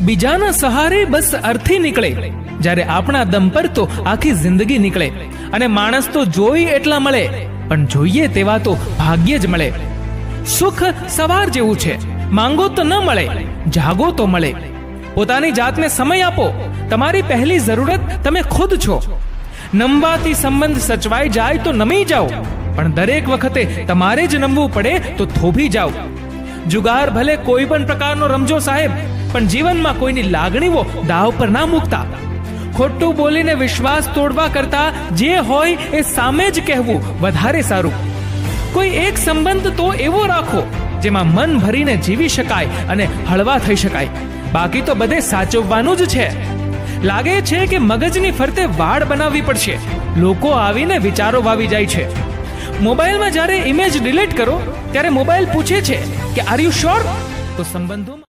બીજાના સહારે બસ અર્થી નીકળે. જ્યારે આપણા દમ પર તો આખી જિંદગી નીકળે. અને માણસ તો જોઈ એટલા મળે. પણ જોઈએ તેવા તો ભાગ્ય જ મળે. સુખ સવાર જેવું છે. માંગો તો ન મળે, જાગો તો મળે. પોતાની જાતને સમય આપો. તમારી પહેલી જરૂરત તમે ખુદ છો. નમવાથી સંબંધ સચવાઈ જાય તો નમી જાઓ. પણ દરેક વખતે તમારે જ નમવું પડે તો થોભી જાઓ. જુગાર ભલે કોઈ પણ પ્રકારનો રમજો સાહેબ પણ જીવનમાં કોઈની લાગણીઓ દાવ પર ના મૂકતા. ખોટું બોલીને વિશ્વાસ તોડવા કરતા જે હોય એ સામે જ કહેવું વધારે સારું. કોઈ એક સંબંધ તો એવો રાખો જેમાં મન ભરીને જીવી શકાય અને હળવા થઈ શકાય. બાકી તો બધે સાચવવાનું જ છે. લાગે છે કે મગજની ફરતે વાડ બનાવવી પડશે. લોકો આવીને વિચારો વાવી જાય છે. મોબાઈલમાં જ્યારે ઇમેજ ડિલીટ કરો, ત્યારે મોબાઈલ પૂછે છે કે આર યુ શ્યોર તો સંબંધોમાં